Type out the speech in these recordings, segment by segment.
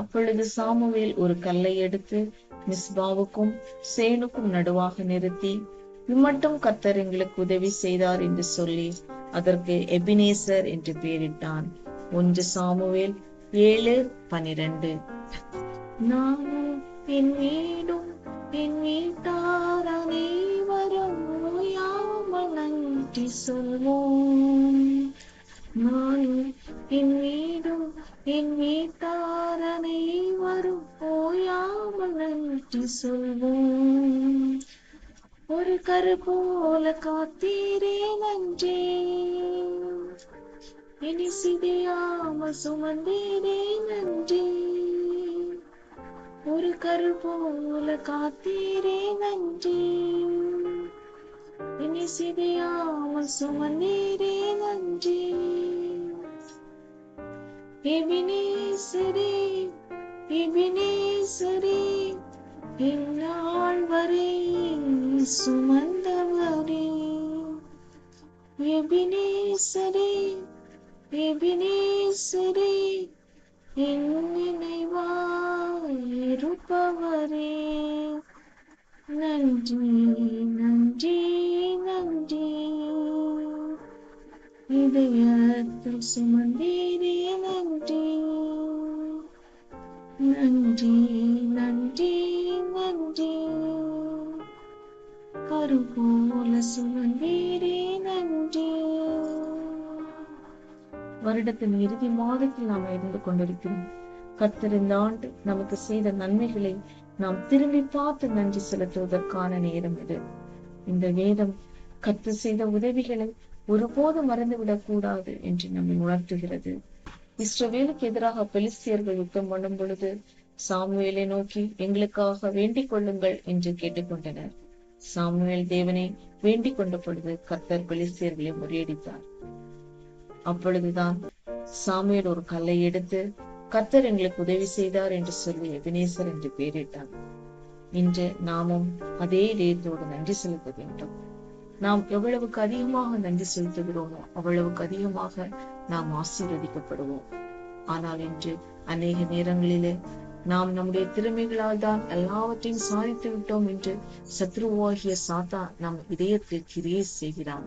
அப்பொழுது சாமுவேல் ஒரு கல்லை எடுத்து மிஸ்பாவுக்கும் சேனுக்கும் நடுவாக நிறுத்தி இம்மட்டும் கத்தர் எங்களுக்கு உதவி செய்தார் என்று சொல்லி அதற்கு எபினேசர் என்று பெயரிட்டான். ஒன்று சாமுவேல் ஏழு பனிரெண்டு. நானும் என் வீடும் என் வீட்டார் அனைவரும் நன்றி சொல்வோம். நன்றி சொல்வோம். ஒரு கரு போல காத்தீரே நன்றி. இனி சிதையாம சுமந்தீரே நன்றி. ஒரு கரு போல காத்தீரே நன்றி. இனி சிதையாம சுமந்தீரே நன்றி. எபினேசரே எபினேசரே இந்நாள் சுமந்தவரே எபினேசரே எபினேசரே என் நினைவாய் நன்றி நன்றி நன்றி. இதயத்தில் சுமந்தீரே நன்றி. நன்றி நன்றி நன்றி. கருபோல சுமந்தீரே நன்றி. வருடத்தின் இறுதி மாதத்தில் நாம் இருந்து கொண்டிருக்கிறோம். கர்த்தர் இந்த ஆண்டு நமக்கு செய்த நன்மைகளை நாம் திரும்பி பார்த்து நன்றி செலுத்துவதற்கான நேரம் இது. இந்த வேதம் கர்த்தர் செய்த உதவிகளை ஒருபோதும் மறந்துவிடக் கூடாது என்று நம்மை உணர்த்துகிறது. இஸ்ரவேலுக்கு எதிராக பெலிஸ்தியர்கள் யுத்தம் பண்ணும் பொழுது சாமுவேலை நோக்கி எங்களுக்காக வேண்டிக் கொள்ளுங்கள் என்று கேட்டுக்கொண்டனர். சாமுவேல் தேவனை வேண்டிக் கொண்ட பொழுது கர்த்தர் பெலிஸ்தியர்களை முறியடித்தார். அப்பொழுதுதான் சாமுவேல் ஒரு கல்லை எடுத்து கர்த்தர் எங்களுக்கு உதவி செய்தார் என்று சொல்லி எபினேசர் என்று பெயரிட்டார். இன்று நாமும் அதே இதயத்தோடு நன்றி செலுத்த வேண்டும். நாம் எவ்வளவுக்கு அதிகமாக நன்றி செலுத்துகிறோமோ அவ்வளவுக்கு அதிகமாக நாம் ஆசீர்வதிக்கப்படுவோம். ஆனால் இன்று அநேக நேரங்களிலே நாம் நம்முடைய திறமைகளால் தான் எல்லாவற்றையும் சாதித்து விட்டோம் என்று சத்ருவாகிய சாத்தா நம் இதயத்தில் கிரியை செய்கிறான்.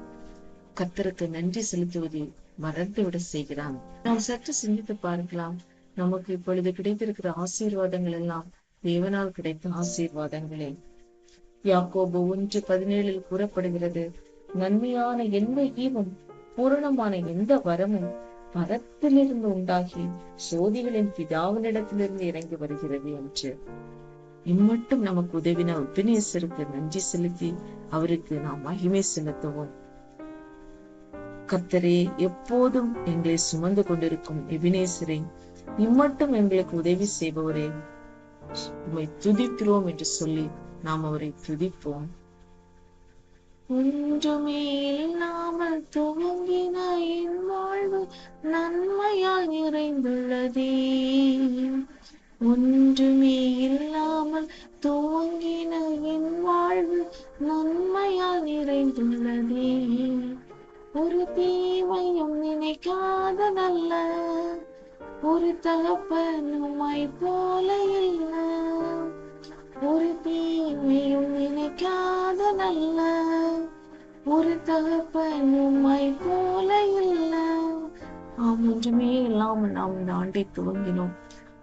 கத்தருக்கு நன்றி செலுத்துவதை மறந்துவிட செய்கிறான். நாம் சற்று சிந்தித்து பார்க்கலாம். நமக்கு இப்பொழுது கிடைத்திருக்கிற ஆசீர்வாதங்கள் எல்லாம் தேவனால் கிடைத்த ஆசீர்வாதங்களே. யாக்கோபு ஒன்று பதினேழில் கூறப்படுகிறது. நன்மையான எந்த ஈவும் பூரணமான எந்த வரமும் பரத்திலிருந்து உண்டாகி சோதிகளின் பிதாவினிடத்திலிருந்து இறங்கி வருகிறது என்று. இம்மட்டும் நமக்கு உதவின உபநேசருக்கு நன்றி செலுத்தி அவருக்கு நாம் மகிமை செலுத்துவோம். கத்தரே எப்போதும் எங்களை சுமந்து கொண்டிருக்கும் எபினேசரே இம்மட்டும் எங்களுக்கு உதவி செய்பவரே. உண்மை துதிக்கிறோம் என்று சொல்லி நாம் அவரை துதிப்போம். ஒன்றுமே இல்லாமல் துவங்கின என் வாழ்வு நன்மையால் நிறைந்துள்ளதே. ஒன்றுமே இல்லாமல் துவங்கின என் வாழ்வு நன்மையால் நிறைந்துள்ளதே. ஒரு தீமையும் நினைக்காத நல்ல ஒரு தகப்பனுமாய் போல இல்ல. ஒரு தீமையும் நினைக்காத நல்ல ஒரு தகப்பனுமாய் போல இல்ல. நாம் ஒன்றுமே இல்லாமல் நாம் நாண்டை துவங்கினோம்.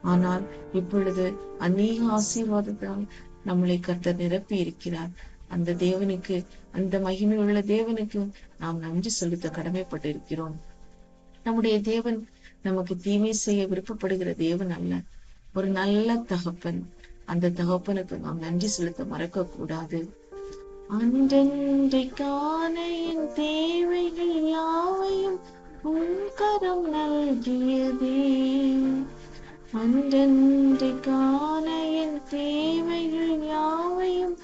ஆனால் இப்பொழுது அநேக ஆசீர்வாதத்தால் நம்மளை கர்த்தர் நிரப்பி இருக்கிறார். அந்த தேவனுக்கு அந்த மகிமையுள்ள தேவனுக்கு நாம் நன்றி செலுத்த கடமைப்பட்டு இருக்கிறோம் நம்முடைய தேவன் நமக்கு தீமை செய்ய விருப்பப்படுகிற தேவன் அல்ல. ஒரு நல்ல தகப்பன். அந்த தகப்பனுக்கு நாம் நன்றி செலுத்த மறக்க கூடாது அன்றென்றைக்கான என் தேவைகள் யாவையும் உன் கரம் நல்கியதே. அன்றென்றைக்கான என் தேவைகள் யாவையும்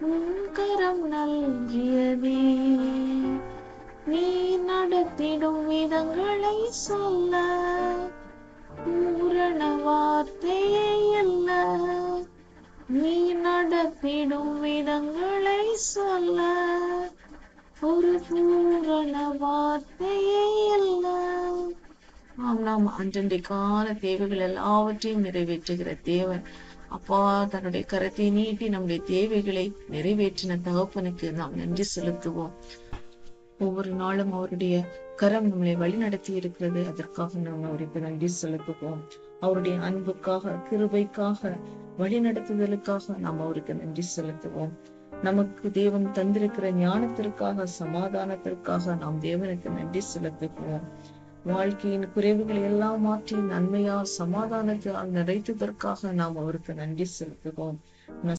உன் கரம் நல்கியதே. நீ நடத்திடும் விதங்களை சொல்ல பூரண வார்த்தையே நீ நடத்திடும் விதங்களை சொல்ல ஒரு பூரண வார்த்தையே அல்ல எல்லாம் நாம் அன்றன்றைக்கான தேவைகள் எல்லாவற்றையும் நிறைவேற்றுகிற தேவன். அப்பா தன்னுடைய கரத்தை நீட்டி நம்முடைய தேவைகளை நிறைவேற்றின தகப்பனுக்கு நாம் நன்றி செலுத்துவோம். ஒவ்வொரு நாளும் அவருடைய கரம் நம்மளை வழிநடத்தி இருக்கிறது. அதற்காக நாம் அவருக்கு நன்றி செலுத்துவோம். அவருடைய அன்புக்காக கிருபைக்காக வழிநடத்துதலுக்காக நாம் அவருக்கு நன்றி செலுத்துவோம். நமக்கு தேவன் தந்திருக்கிற ஞானத்திற்காக சமாதானத்திற்காக நாம் தேவனுக்கு நன்றி செலுத்துவோம். வாழ்க்கையின் குறைவுகளை எல்லாம் மாற்றி நன்மையா சமாதானத்தால் நிறைத்ததற்காக நாம் அவருக்கு நன்றி செலுத்துவோம்.